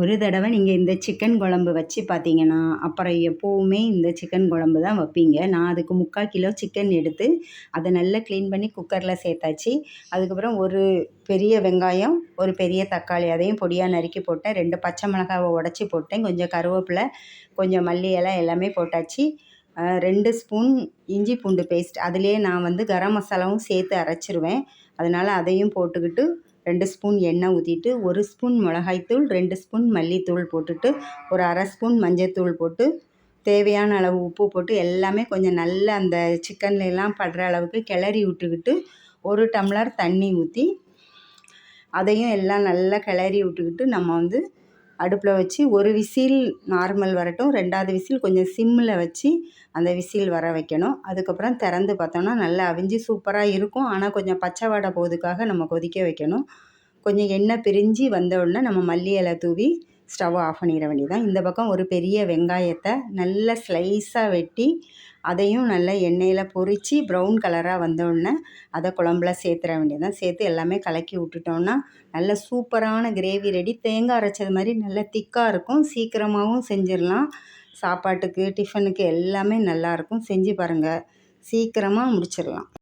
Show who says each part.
Speaker 1: ஒரு தடவை நீங்கள் இந்த சிக்கன் குழம்பு வச்சு பார்த்தீங்கன்னா அப்புறம் எப்போவுமே இந்த சிக்கன் குழம்பு தான் வைப்பீங்க. நான் அதுக்கு முக்கால் கிலோ சிக்கன் எடுத்து அதை நல்லா க்ளீன் பண்ணி குக்கரில் சேர்த்தாச்சு. அதுக்கப்புறம் ஒரு பெரிய வெங்காயம் ஒரு பெரிய தக்காளி அதையும் பொடியாக நறுக்கி போட்டேன் ரெண்டு பச்சை மிளகாவை உடச்சி போட்டேன் கொஞ்சம் கருவேப்பிலை கொஞ்சம் மல்லி எல்லாம் எல்லாமே போட்டாச்சு. ரெண்டு ஸ்பூன் இஞ்சி பூண்டு பேஸ்ட் அதுலேயே நான் வந்து கரம் மசாலாவும் சேர்த்து அரைச்சிருவேன். அதனால் அதையும் போட்டுக்கிட்டு ரெண்டு ஸ்பூன் எண்ணெய் ஊற்றிட்டு ஒரு ஸ்பூன் மிளகாய்த்தூள் ரெண்டு ஸ்பூன் மல்லித்தூள் போட்டுட்டு ஒரு அரை ஸ்பூன் மஞ்சத்தூள் போட்டு தேவையான அளவு உப்பு போட்டு எல்லாமே கொஞ்சம் நல்ல அந்த சிக்கன்ல எல்லாம் படுற அளவுக்கு கிளறி விட்டுக்கிட்டு ஒரு டம்ளர் தண்ணி ஊற்றி அதையும் எல்லாம் நல்லா கிளறி விட்டுக்கிட்டு நம்ம வந்து அடுப்பில் வச்சு ஒரு விசில் நார்மல் வரட்டும். ரெண்டாவது விசில் கொஞ்சம் சிம்மில் வச்சு அந்த விசில் வர வைக்கணும். அதுக்கப்புறம் திறந்து பார்த்தோன்னா நல்லா அவிஞ்சு சூப்பராக இருக்கும். ஆனால் கொஞ்சம் பச்சை வாடை போகிறதுக்காக நம்ம கொதிக்க வைக்கணும். கொஞ்சம் எண்ணெய் பிரிஞ்சு வந்த உடனே நம்ம மல்லி இலை தூவி ஸ்டவ் ஆஃப் பண்ணிட வேண்டியதான் இந்த பக்கம் ஒரு பெரிய வெங்காயத்தை நல்ல ஸ்லைஸாக வெட்டி அதையும் நல்லா எண்ணெயில் பொரித்து ப்ரௌன் கலராக வந்தோடனே அதை குழம்புல சேர்த்துற வேண்டியதான் சேர்த்து எல்லாமே கலக்கி விட்டுட்டோன்னா நல்ல சூப்பரான கிரேவி ரெடி தேங்காய் அரைச்சது மாதிரி நல்ல திக்காக இருக்கும். சீக்கிரமாகவும் செஞ்சிடலாம். சாப்பாட்டுக்கு டிஃபனுக்கு எல்லாமே நல்லாயிருக்கும் செஞ்சு பாருங்கள் சீக்கிரமாக முடிச்சிடலாம்.